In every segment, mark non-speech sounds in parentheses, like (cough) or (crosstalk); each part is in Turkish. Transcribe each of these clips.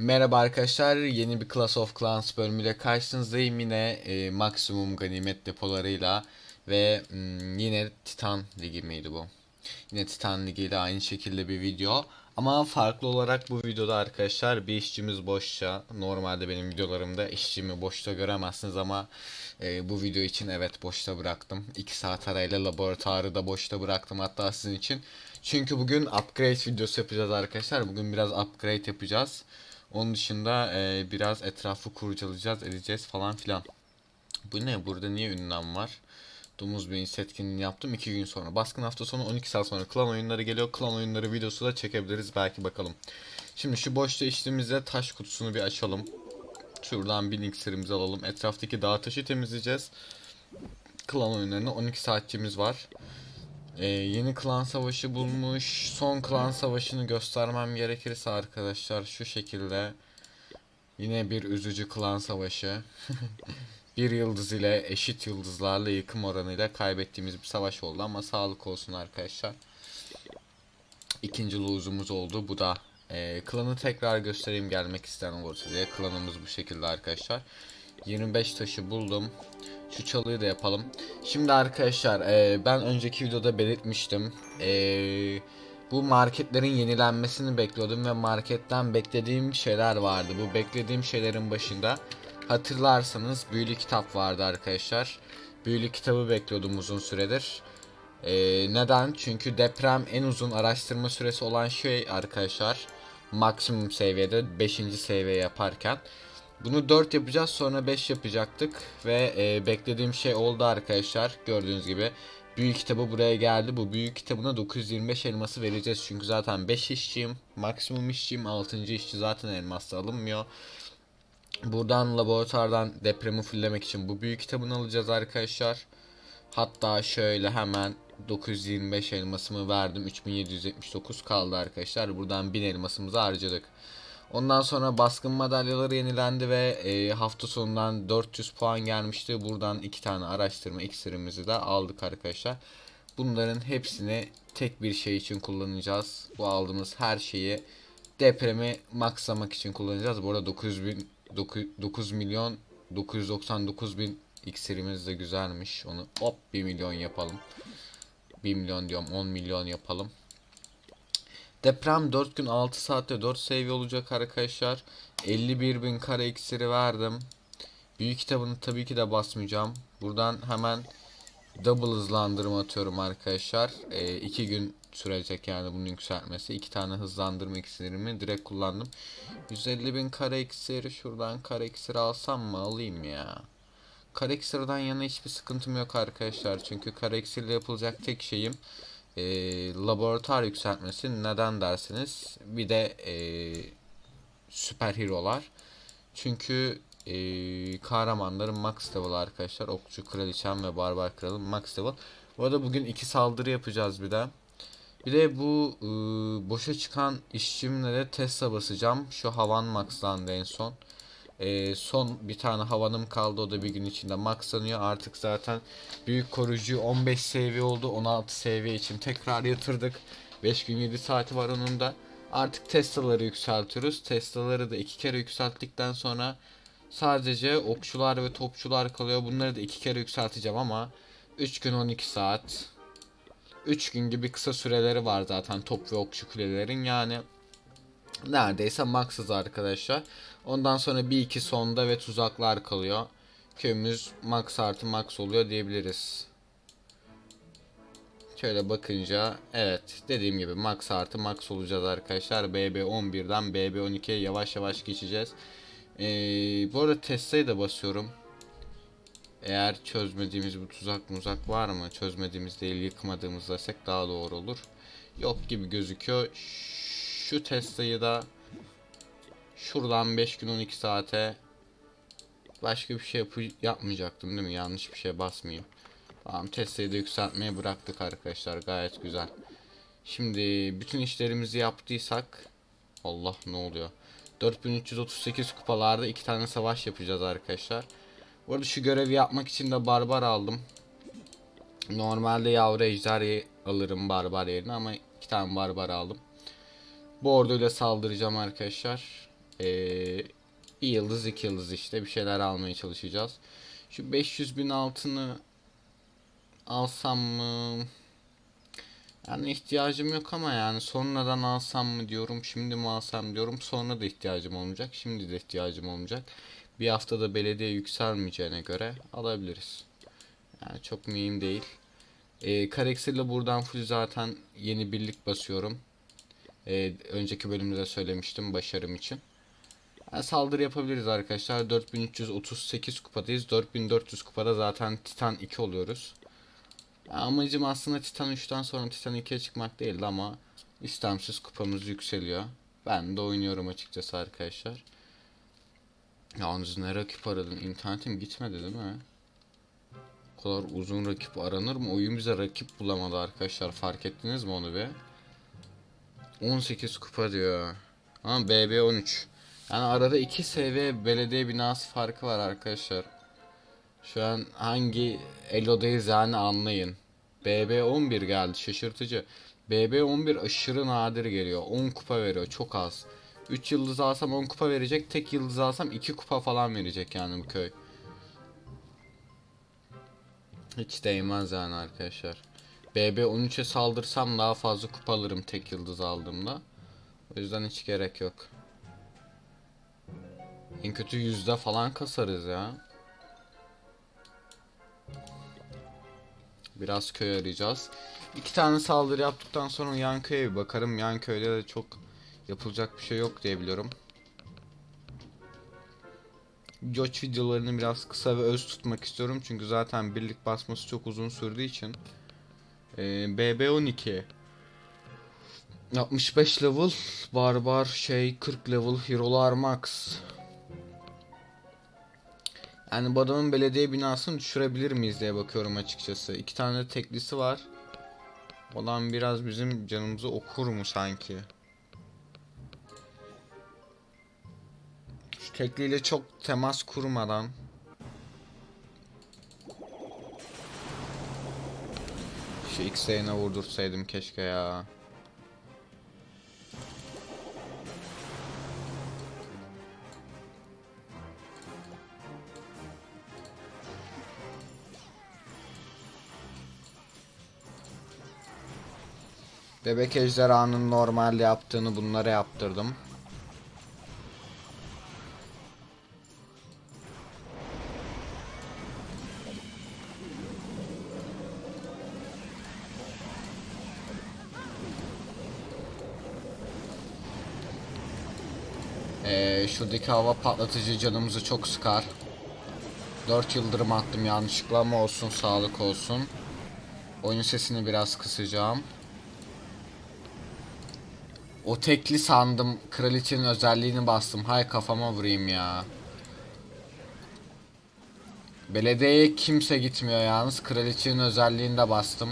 Merhaba arkadaşlar, yeni bir Clash of Clans bölümüyle karşınızdayım yine e, maksimum ganimet depolarıyla ve mm, yine Titan Ligi miydi bu? Yine Titan Ligi ile aynı şekilde bir video ama farklı olarak bu videoda arkadaşlar bir işçimiz boşça. Normalde benim videolarımda işçimi boşta göremezsiniz ama e, bu video için evet boşta bıraktım. 2 saat arayla laboratuvarı da boşta bıraktım hatta sizin için. Çünkü bugün upgrade videosu yapacağız arkadaşlar. Bugün biraz upgrade yapacağız. Onun dışında e, biraz etrafı kurcalayacağız, edeceğiz falan filan. Bu ne? Burada niye ünlem var? Domuz Beyin setkinliğini yaptım 2 gün sonra. Baskın hafta sonu 12 saat sonra klan oyunları geliyor. Klan oyunları videosu da çekebiliriz belki bakalım. Şimdi şu boşta içtiğimizde taş kutusunu bir açalım. Şuradan bir iksirimizi alalım. Etraftaki dağ taşı temizleyeceğiz. Klan oyunlarına 12 saatçimiz var. Ee, yeni klan savaşı bulmuş. Son klan savaşını göstermem gerekirse arkadaşlar şu şekilde. Yine bir üzücü klan savaşı. (laughs) bir yıldız ile eşit yıldızlarla yıkım oranıyla kaybettiğimiz bir savaş oldu ama sağlık olsun arkadaşlar. İkinci lose'umuz oldu. Bu da e, klanı tekrar göstereyim gelmek isteyen olursa diye. Klanımız bu şekilde arkadaşlar. 25 taşı buldum. Şu çalıyı da yapalım. Şimdi arkadaşlar e, ben önceki videoda belirtmiştim. E, bu marketlerin yenilenmesini bekliyordum ve marketten beklediğim şeyler vardı. Bu beklediğim şeylerin başında hatırlarsanız büyülü kitap vardı arkadaşlar. Büyülü kitabı bekliyordum uzun süredir. E, neden? Çünkü deprem en uzun araştırma süresi olan şey arkadaşlar. Maksimum seviyede 5. seviye yaparken. Bunu 4 yapacağız sonra 5 yapacaktık ve e, beklediğim şey oldu arkadaşlar gördüğünüz gibi. Büyük kitabı buraya geldi. Bu büyük kitabına 925 elması vereceğiz. Çünkü zaten 5 işçiyim. Maksimum işçiyim. 6. işçi zaten elmasla alınmıyor. Buradan laboratuvardan depremi fulllemek için bu büyük kitabını alacağız arkadaşlar. Hatta şöyle hemen 925 elmasımı verdim. 3779 kaldı arkadaşlar. Buradan 1000 elmasımızı harcadık. Ondan sonra baskın madalyaları yenilendi ve e, hafta sonundan 400 puan gelmişti. Buradan iki tane araştırma iksirimizi de aldık arkadaşlar. Bunların hepsini tek bir şey için kullanacağız. Bu aldığımız her şeyi depremi maksamak için kullanacağız. Bu arada 9 bin 9, 9 milyon 999 bin iksirimiz de güzelmiş. Onu hop 1 milyon yapalım. 1 milyon diyorum 10 milyon yapalım. Deprem 4 gün 6 saatte 4 seviye olacak arkadaşlar. 51 bin kare iksiri verdim. Büyük kitabını tabii ki de basmayacağım. Buradan hemen double hızlandırma atıyorum arkadaşlar. 2 gün sürecek yani bunun yükseltmesi. 2 tane hızlandırma iksirimi direkt kullandım. 150 bin kare iksiri şuradan kare iksiri alsam mı alayım ya. Kare iksirden yana hiçbir sıkıntım yok arkadaşlar. Çünkü kare iksirle yapılacak tek şeyim e, laboratuvar yükseltmesi neden dersiniz? Bir de e, süper hero'lar çünkü e, kahramanların max level arkadaşlar. Okçu kraliçem ve barbar kralım max level bu arada bugün iki saldırı yapacağız bir de. Bir de bu e, boşa çıkan işçimle de Tesla basacağım. Şu havan maxlandı en son e, son bir tane havanım kaldı o da bir gün içinde maxlanıyor artık zaten büyük koruyucu 15 seviye oldu. 16 seviye için tekrar yatırdık. 5 gün 7 saati var onun da. Artık Tesla'ları yükseltiyoruz. Tesla'ları da iki kere yükselttikten sonra sadece okçular ve topçular kalıyor. Bunları da iki kere yükselteceğim ama 3 gün 12 saat 3 gün gibi kısa süreleri var zaten top ve okçu kulelerin. Yani neredeyse max'ız arkadaşlar. Ondan sonra bir iki sonda ve tuzaklar kalıyor. Köyümüz max artı max oluyor diyebiliriz. Şöyle bakınca evet dediğim gibi max artı max olacağız arkadaşlar. BB11'den BB12'ye yavaş yavaş geçeceğiz. Ee, bu arada Tesla'yı da basıyorum. Eğer çözmediğimiz bu tuzak muzak var mı? Çözmediğimiz değil yıkmadığımız desek daha doğru olur. Yok gibi gözüküyor. Şu Tesla'yı da şuradan 5 gün 12 saate başka bir şey yapı yapmayacaktım değil mi? Yanlış bir şey basmayayım. Tamam Tesla'yı da yükseltmeye bıraktık arkadaşlar. Gayet güzel. Şimdi bütün işlerimizi yaptıysak Allah ne oluyor? 4338 kupalarda iki tane savaş yapacağız arkadaşlar. Bu arada şu görevi yapmak için de barbar aldım. Normalde yavru ejderha alırım barbar yerine ama iki tane barbar aldım. Bu orduyla saldıracağım arkadaşlar. Ee, bir yıldız iki yıldız işte bir şeyler almaya çalışacağız. Şu 500 bin altını alsam mı? Yani ihtiyacım yok ama yani sonradan alsam mı diyorum, şimdi mi alsam diyorum. Sonra da ihtiyacım olmayacak, şimdi de ihtiyacım olmayacak. Bir haftada belediye yükselmeyeceğine göre alabiliriz. Yani çok mühim değil. Ee, Karexil'le buradan full zaten yeni birlik basıyorum. Ee, önceki bölümde de söylemiştim başarım için. Saldırı yapabiliriz arkadaşlar. 4338 kupadayız. 4400 kupada zaten Titan 2 oluyoruz. Yani amacım aslında Titan 3'ten sonra Titan 2'ye çıkmak değildi ama istemsiz kupamız yükseliyor. Ben de oynuyorum açıkçası arkadaşlar. Yalnız ne rakip aradın? İnternetim gitmedi değil mi? O kadar uzun rakip aranır mı? Oyun bize rakip bulamadı arkadaşlar. Fark ettiniz mi onu be? 18 kupa diyor. Ama BB 13. Yani arada 2 SV belediye binası farkı var arkadaşlar. Şu an hangi elodayız yani anlayın. BB 11 geldi şaşırtıcı. BB 11 aşırı nadir geliyor. 10 kupa veriyor çok az. 3 yıldız alsam 10 kupa verecek. Tek yıldız alsam 2 kupa falan verecek yani bu köy. Hiç değmez yani arkadaşlar. BB 13'e saldırsam daha fazla kupa alırım tek yıldız aldığımda. O yüzden hiç gerek yok. En kötü yüzde falan kasarız ya. Biraz köy arayacağız. İki tane saldırı yaptıktan sonra yan köye bir bakarım. Yan köyde de çok yapılacak bir şey yok diye biliyorum. George videolarını biraz kısa ve öz tutmak istiyorum. Çünkü zaten birlik basması çok uzun sürdüğü için. Ee, BB12 65 level barbar şey 40 level hero'lar max yani bu adamın belediye binasını düşürebilir miyiz diye bakıyorum açıkçası. İki tane teklisi var. Olan biraz bizim canımızı okur mu sanki? Şu tekliyle çok temas kurmadan. Şu X-Ray'ine vurdursaydım keşke ya. Bebek ejderhanın normal yaptığını bunlara yaptırdım. Ee, şuradaki hava patlatıcı canımızı çok sıkar. 4 yıldırım attım yanlışlıkla ama olsun sağlık olsun. Oyun sesini biraz kısacağım. O tekli sandım. Kraliçenin özelliğini bastım. Hay kafama vurayım ya. Belediyeye kimse gitmiyor yalnız. Kraliçenin özelliğini de bastım.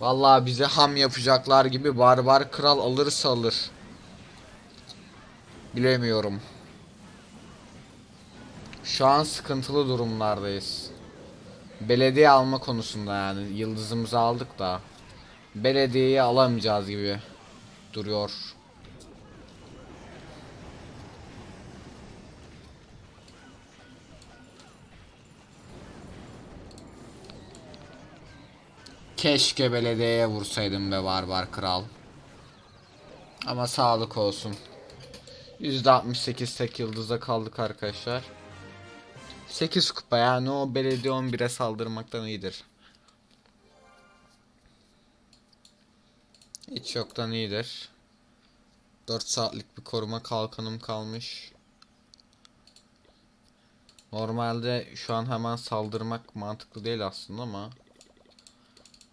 Vallahi bize ham yapacaklar gibi barbar kral alırsa alır. Bilemiyorum. Şu an sıkıntılı durumlardayız. Belediye alma konusunda yani yıldızımızı aldık da belediyeyi alamayacağız gibi duruyor. Keşke belediyeye vursaydım be barbar kral. Ama sağlık olsun. %68 tek yıldızda kaldık arkadaşlar. 8 kupa yani o belediye 11'e saldırmaktan iyidir. Hiç yoktan iyidir. 4 saatlik bir koruma kalkanım kalmış. Normalde şu an hemen saldırmak mantıklı değil aslında ama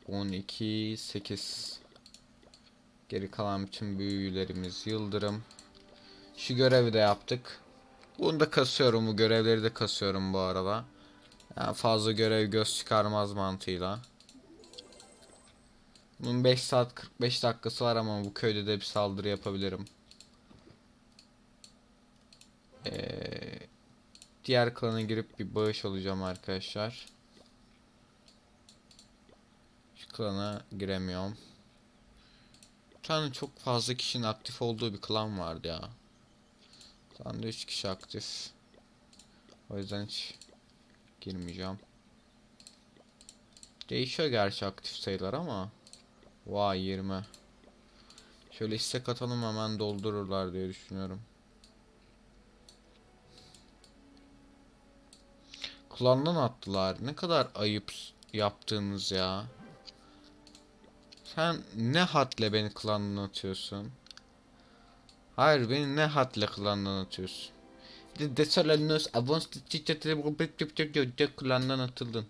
12 8 Geri kalan bütün büyülerimiz yıldırım. Şu görevi de yaptık. Bunu da kasıyorum. Bu görevleri de kasıyorum bu arada. Yani fazla görev göz çıkarmaz mantığıyla. Bunun 5 saat 45 dakikası var ama bu köyde de bir saldırı yapabilirim. Ee, diğer klana girip bir bağış alacağım arkadaşlar. Şu klana giremiyorum. Bir tane çok fazla kişinin aktif olduğu bir klan vardı ya. Klanda 3 kişi aktif. O yüzden hiç girmeyeceğim. Değişiyor gerçi aktif sayılar ama. Vay 20. Şöyle istek atalım hemen doldururlar diye düşünüyorum. Klandan attılar. Ne kadar ayıp yaptığınız ya. Sen ne hadle beni klandan atıyorsun? Hayır beni ne hadle klandan atıyorsun? De Desolanos Avons klandan atıldın.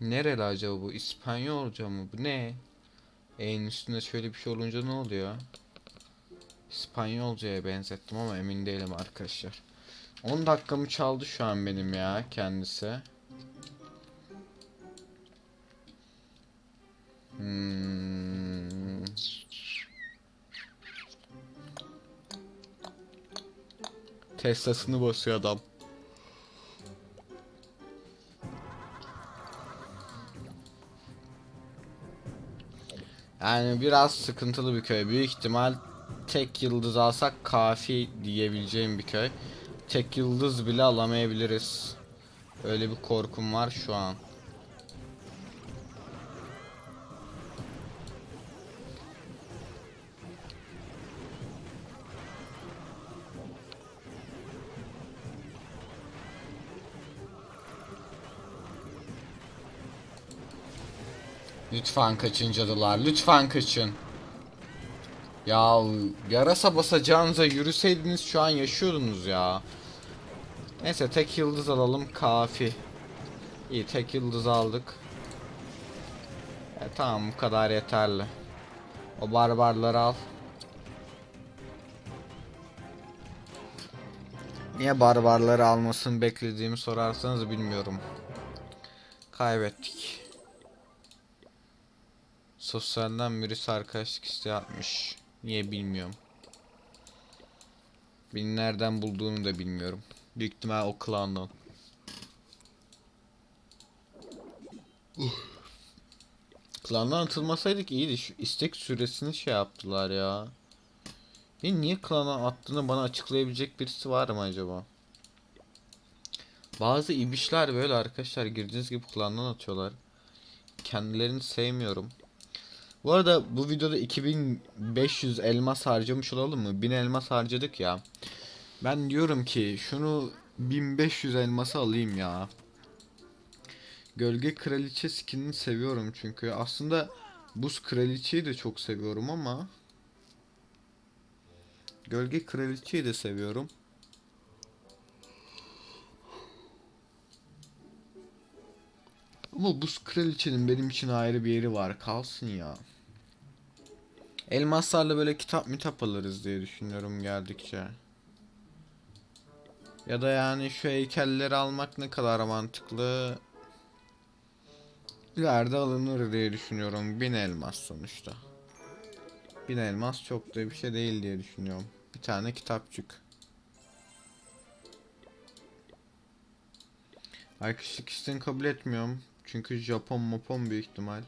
Nereli acaba bu? İspanyolca mı? Bu ne? E'nin üstünde şöyle bir şey olunca ne oluyor? İspanyolcaya benzettim ama emin değilim arkadaşlar. 10 dakikamı çaldı şu an benim ya kendisi. Hmm. Teslasını basıyor adam. Yani biraz sıkıntılı bir köy. Büyük ihtimal tek yıldız alsak kafi diyebileceğim bir köy. Tek yıldız bile alamayabiliriz. Öyle bir korkum var şu an. Lütfen kaçın cadılar, lütfen kaçın. Ya yarasa basacağınıza yürüseydiniz şu an yaşıyordunuz ya. Neyse tek yıldız alalım kafi. İyi tek yıldız aldık. E, tamam bu kadar yeterli. O barbarları al. Niye barbarları almasını beklediğimi sorarsanız bilmiyorum. Kaybettik. Sosyalden birisi arkadaşlık isteği atmış. Niye bilmiyorum. Beni nereden bulduğunu da bilmiyorum. Büyük ihtimal o klandan. Klandan atılmasaydık iyiydi. Şu istek süresini şey yaptılar ya. Beni niye klana attığını bana açıklayabilecek birisi var mı acaba? Bazı ibişler böyle arkadaşlar girdiğiniz gibi klandan atıyorlar. Kendilerini sevmiyorum. Bu arada bu videoda 2500 elmas harcamış olalım mı? 1000 elmas harcadık ya. Ben diyorum ki şunu 1500 elması alayım ya. Gölge kraliçe skinini seviyorum çünkü. Aslında buz kraliçeyi de çok seviyorum ama Gölge kraliçeyi de seviyorum. Ama buz kraliçenin benim için ayrı bir yeri var. Kalsın ya. Elmaslarla böyle kitap mitap alırız diye düşünüyorum geldikçe. Ya da yani şu heykelleri almak ne kadar mantıklı. İleride alınır diye düşünüyorum. Bin elmas sonuçta. Bin elmas çok da bir şey değil diye düşünüyorum. Bir tane kitapçık. Arkadaşlık isteğini kabul etmiyorum. Çünkü Japon mopon büyük ihtimal.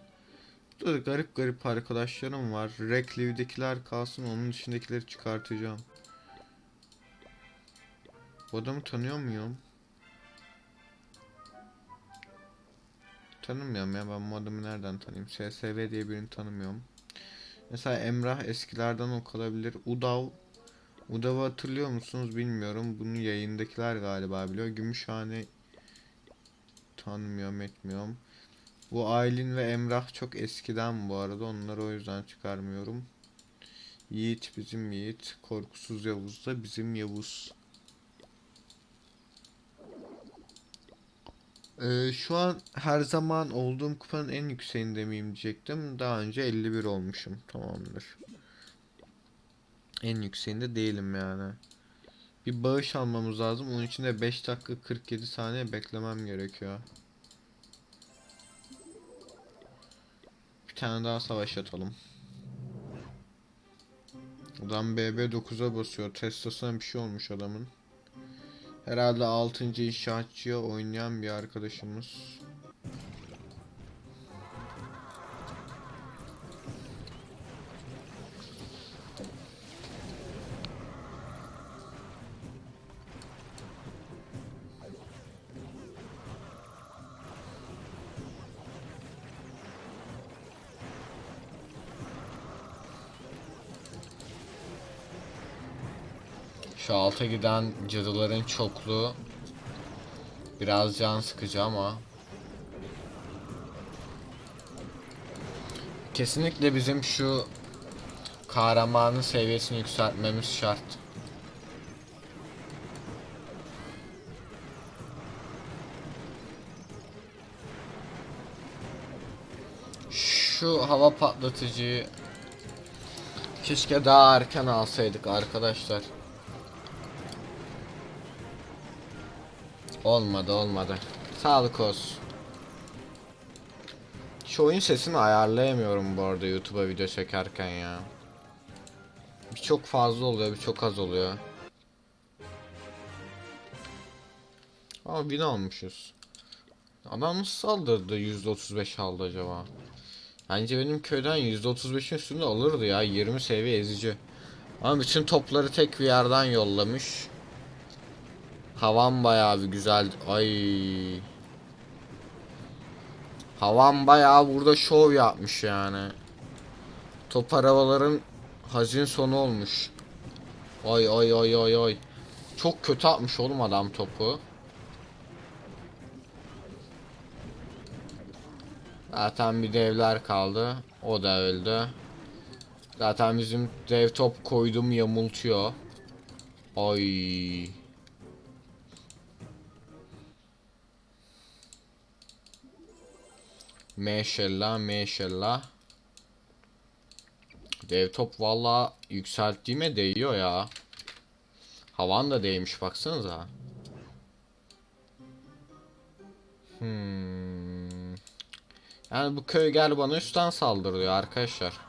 Burada garip garip arkadaşlarım var. Reclive'dekiler kalsın onun dışındakileri çıkartacağım. Bu adamı tanıyor muyum? Tanımıyorum ya ben bu adamı nereden tanıyayım? SSV diye birini tanımıyorum. Mesela Emrah eskilerden o kalabilir. Udav. Udav'ı hatırlıyor musunuz bilmiyorum. Bunu yayındakiler galiba biliyor. Gümüşhane tanımıyorum etmiyorum. Bu Aylin ve Emrah çok eskiden bu arada. Onları o yüzden çıkarmıyorum. Yiğit bizim Yiğit. Korkusuz Yavuz da bizim Yavuz. Ee, şu an her zaman olduğum kupanın en yükseğinde miyim diyecektim. Daha önce 51 olmuşum. Tamamdır. En yükseğinde değilim yani. Bir bağış almamız lazım. Onun için de 5 dakika 47 saniye beklemem gerekiyor. Tane daha savaş atalım. Adam BB9'a basıyor. Teslasına bir şey olmuş adamın. Herhalde 6. inşaatçıya oynayan bir arkadaşımız. Alta giden cadıların çokluğu biraz can sıkıcı ama kesinlikle bizim şu kahramanın seviyesini yükseltmemiz şart. Şu hava patlatıcıyı keşke daha erken alsaydık arkadaşlar. Olmadı olmadı. Sağlık olsun. Şu oyun sesini ayarlayamıyorum bu arada YouTube'a video çekerken ya. Bir çok fazla oluyor, bir çok az oluyor. Ama bin almışız. Adam nasıl saldırdı %35 aldı acaba? Bence benim köyden %35'in üstünde olurdu ya 20 seviye ezici. Ama bütün topları tek bir yerden yollamış. Havan bayağı bir güzel. Ay. Havan bayağı burada şov yapmış yani. Top arabaların hazin sonu olmuş. Ay ay ay ay ay. Çok kötü atmış oğlum adam topu. Zaten bir devler kaldı. O da öldü. Zaten bizim dev top koydum yamultuyor. Ay. Maşallah maşallah. Dev top valla yükselttiğime değiyor ya. Havan da değmiş baksanıza. Hmm. Yani bu köy gel bana üstten saldırıyor arkadaşlar.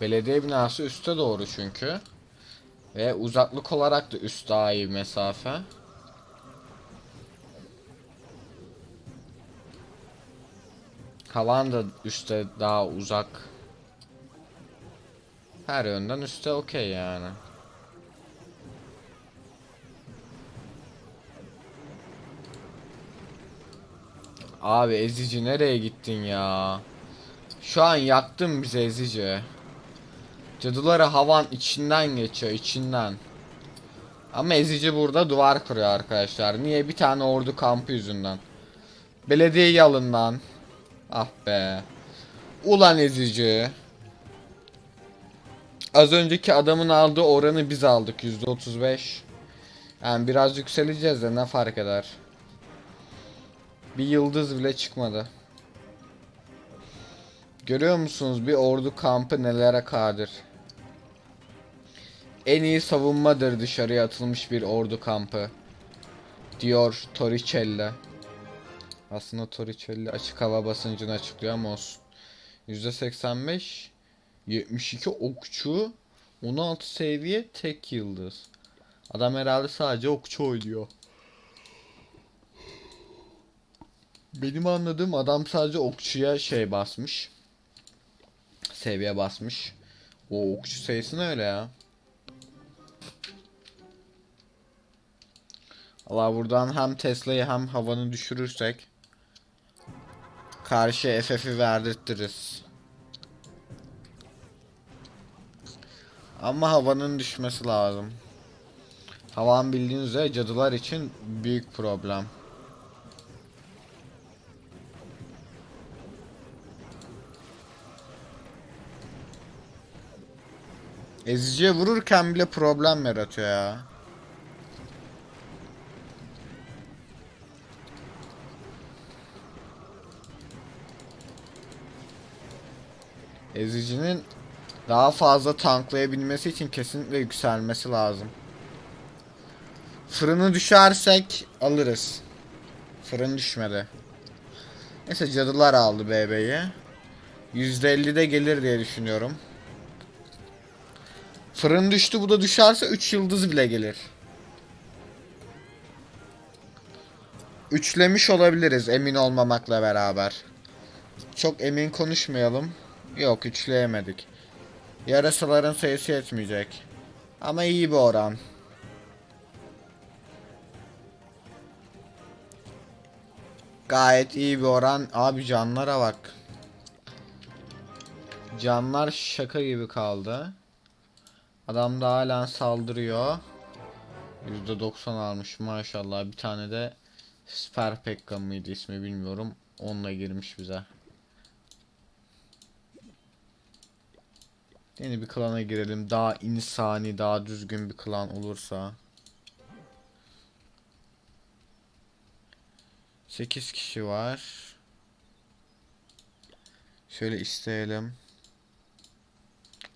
Belediye binası üste doğru çünkü. Ve uzaklık olarak da üst daha iyi mesafe. Havan da üste daha uzak. Her yönden üste okey yani. Abi ezici nereye gittin ya? Şu an yaktın bizi ezici. Cadıları havan içinden geçiyor içinden. Ama ezici burada duvar kuruyor arkadaşlar. Niye? Bir tane ordu kampı yüzünden. Belediyeyi alın lan. Ah be. Ulan ezici. Az önceki adamın aldığı oranı biz aldık %35. Yani biraz yükseleceğiz de ne fark eder. Bir yıldız bile çıkmadı. Görüyor musunuz bir ordu kampı nelere kadir. En iyi savunmadır dışarıya atılmış bir ordu kampı. Diyor Torricelli. Aslında Torricelli açık hava basıncını açıklıyor ama olsun. %85 72 okçu 16 seviye tek yıldız. Adam herhalde sadece okçu oynuyor. Benim anladığım adam sadece okçuya şey basmış. Seviye basmış. O okçu sayısı ne öyle ya? Allah buradan hem Tesla'yı hem havanı düşürürsek karşı FF'i verdirtiriz. Ama havanın düşmesi lazım. Havan bildiğiniz üzere cadılar için büyük problem. Eziciye vururken bile problem yaratıyor ya. Ezicinin daha fazla tanklayabilmesi için kesinlikle yükselmesi lazım. Fırını düşersek alırız. Fırın düşmedi. Neyse cadılar aldı BB'yi. %50'de gelir diye düşünüyorum. Fırın düştü bu da düşerse 3 yıldız bile gelir. Üçlemiş olabiliriz emin olmamakla beraber. Çok emin konuşmayalım. Yok üçleyemedik. Yarasaların sayısı yetmeyecek. Ama iyi bir oran. Gayet iyi bir oran. Abi canlara bak. Canlar şaka gibi kaldı. Adam da halen saldırıyor. %90 almış maşallah. Bir tane de Sper Pekka mıydı ismi bilmiyorum. Onunla girmiş bize. Yeni bir klana girelim. Daha insani, daha düzgün bir klan olursa. 8 kişi var. Şöyle isteyelim.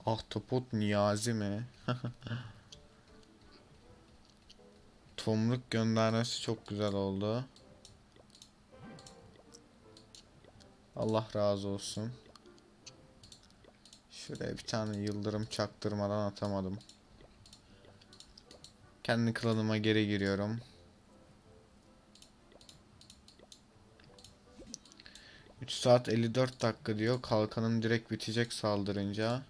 Ahtapot Niyazi mi? (laughs) Tomruk göndermesi çok güzel oldu. Allah razı olsun. Şuraya bir tane yıldırım çaktırmadan atamadım. Kendi klanıma geri giriyorum. 3 saat 54 dakika diyor. Kalkanım direkt bitecek saldırınca.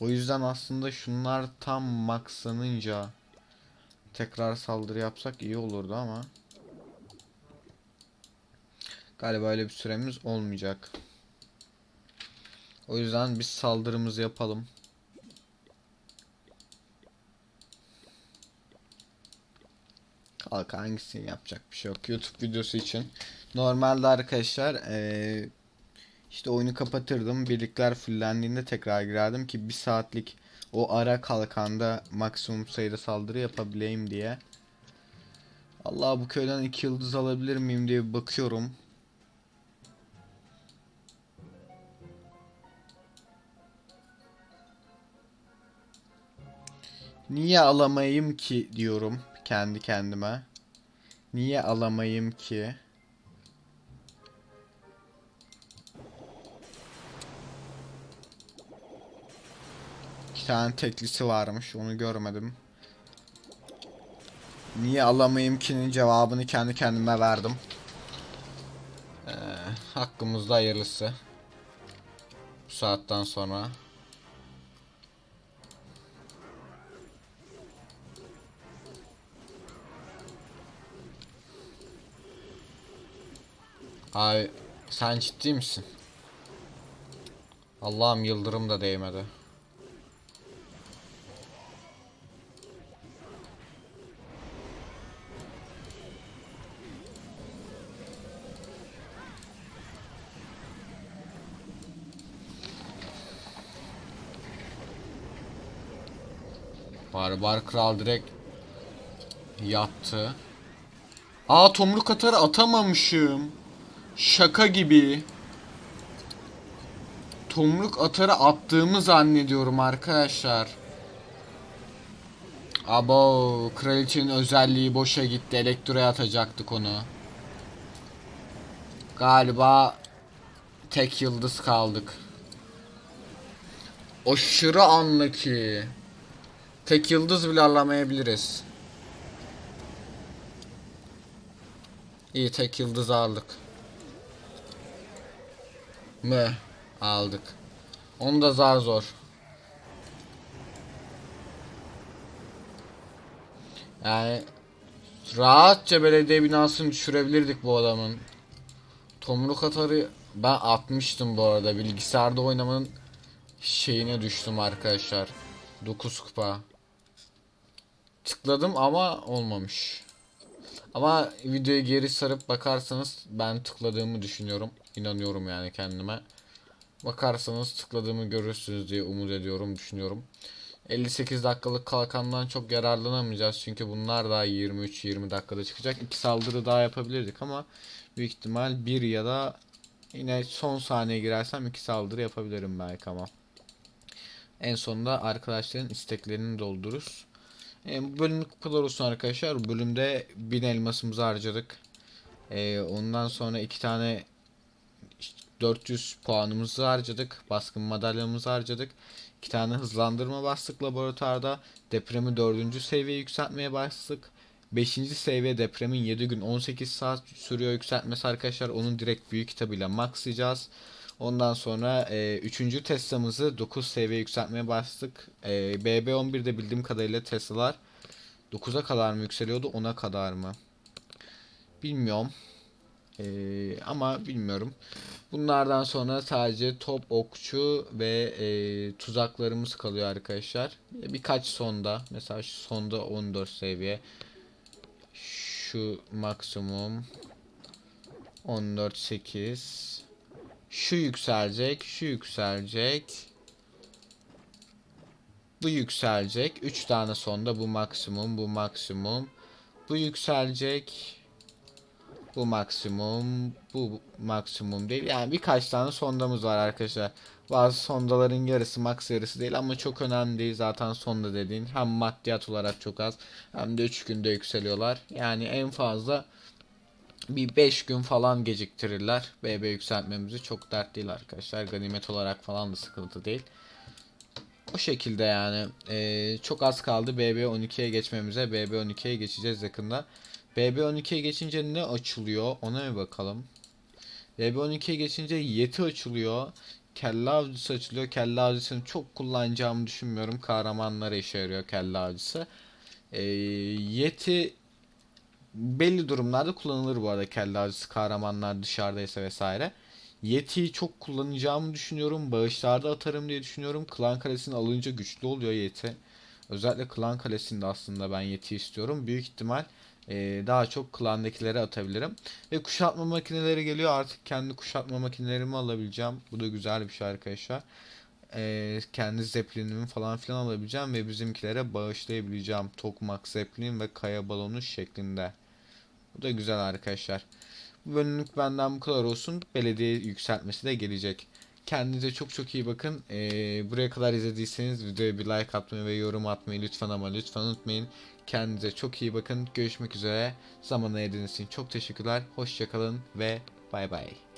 O yüzden aslında şunlar tam maxlanınca tekrar saldırı yapsak iyi olurdu ama galiba öyle bir süremiz olmayacak. O yüzden biz saldırımızı yapalım. Kalk hangisini yapacak bir şey yok. YouTube videosu için. Normalde arkadaşlar eee, işte oyunu kapatırdım. Birlikler fullendiğinde tekrar girerdim ki bir saatlik o ara kalkanda maksimum sayıda saldırı yapabileyim diye. Allah bu köyden iki yıldız alabilir miyim diye bakıyorum. Niye alamayayım ki diyorum kendi kendime. Niye alamayayım ki? İki tane teklisi varmış onu görmedim. Niye alamayayım ki'nin cevabını kendi kendime verdim. Ee, hakkımızda hayırlısı. Bu saatten sonra. Abi sen ciddi misin? Allah'ım yıldırım da değmedi. Barbar kral direkt yattı. Aa tomruk atarı atamamışım. Şaka gibi. Tomruk atarı attığımı zannediyorum arkadaşlar. Abo kraliçenin özelliği boşa gitti. Elektroya atacaktık onu. Galiba tek yıldız kaldık. Aşırı anlı ki. Tek yıldız bile alamayabiliriz. İyi tek yıldız aldık. Mı aldık. Onu da zar zor. Yani rahatça belediye binasını düşürebilirdik bu adamın. Tomruk atarı ben atmıştım bu arada. Bilgisayarda oynamanın şeyine düştüm arkadaşlar. 9 kupa. Tıkladım ama olmamış. Ama videoyu geri sarıp bakarsanız ben tıkladığımı düşünüyorum. İnanıyorum yani kendime. Bakarsanız tıkladığımı görürsünüz diye umut ediyorum, düşünüyorum. 58 dakikalık kalkandan çok yararlanamayacağız çünkü bunlar daha 23-20 dakikada çıkacak. İki saldırı daha yapabilirdik ama büyük ihtimal bir ya da yine son saniye girersem iki saldırı yapabilirim belki ama. En sonunda arkadaşların isteklerini doldururuz. E, bu bölümlük bu kadar olsun arkadaşlar. Bu bölümde 1000 elmasımızı harcadık. E, ondan sonra iki tane 400 puanımızı harcadık. Baskın madalyamızı harcadık. İki tane hızlandırma bastık laboratuvarda. Depremi 4. seviye yükseltmeye bastık. 5. seviye depremin 7 gün 18 saat sürüyor yükseltmesi arkadaşlar. Onun direkt büyük kitabıyla maxlayacağız. Ondan sonra 3. E, Tesla'mızı 9 seviye yükseltmeye bastık. E, BB11'de bildiğim kadarıyla Tesla'lar 9'a kadar mı yükseliyordu 10'a kadar mı? Bilmiyorum. Ee, ama bilmiyorum. Bunlardan sonra sadece top, okçu ve e, tuzaklarımız kalıyor arkadaşlar. Birkaç sonda. Mesela şu sonda 14 seviye. Şu maksimum 14 8. Şu yükselecek, şu yükselecek. Bu yükselecek. 3 tane sonda bu maksimum, bu maksimum. Bu yükselecek. Bu maksimum, bu maksimum değil. Yani birkaç tane sondamız var arkadaşlar. Bazı sondaların yarısı max yarısı değil ama çok önemli değil zaten sonda dediğin. Hem maddiyat olarak çok az hem de 3 günde yükseliyorlar. Yani en fazla bir 5 gün falan geciktirirler. BB yükseltmemizi çok dert değil arkadaşlar. Ganimet olarak falan da sıkıntı değil. O şekilde yani. Ee, çok az kaldı BB 12'ye geçmemize. BB 12'ye geçeceğiz yakında. BB 12'ye geçince ne açılıyor? Ona bir bakalım. BB 12'ye geçince Yeti açılıyor. Kelle avcısı açılıyor. Kelle avcısını çok kullanacağımı düşünmüyorum. Kahramanlara işe yarıyor kelle avcısı. Ee, Yeti belli durumlarda kullanılır bu arada kelle avcısı kahramanlar dışarıdaysa vesaire. Yeti'yi çok kullanacağımı düşünüyorum. Bağışlarda atarım diye düşünüyorum. Klan Kalesi'ni alınca güçlü oluyor Yeti. Özellikle Klan Kalesi'nde aslında ben Yeti istiyorum. Büyük ihtimal e, daha çok klandakilere atabilirim. Ve kuşatma makineleri geliyor. Artık kendi kuşatma makinelerimi alabileceğim. Bu da güzel bir şey arkadaşlar. E, kendi zeppelinimi falan filan alabileceğim ve bizimkilere bağışlayabileceğim. Tokmak, zeppelin ve kaya balonu şeklinde. Bu da güzel arkadaşlar. Bu bölümlük benden bu kadar olsun. Belediye yükseltmesi de gelecek. Kendinize çok çok iyi bakın. Ee, buraya kadar izlediyseniz videoya bir like atmayı ve yorum atmayı lütfen ama lütfen unutmayın. Kendinize çok iyi bakın. Görüşmek üzere. Zaman ayırdığınız için çok teşekkürler. Hoşçakalın ve bay bay.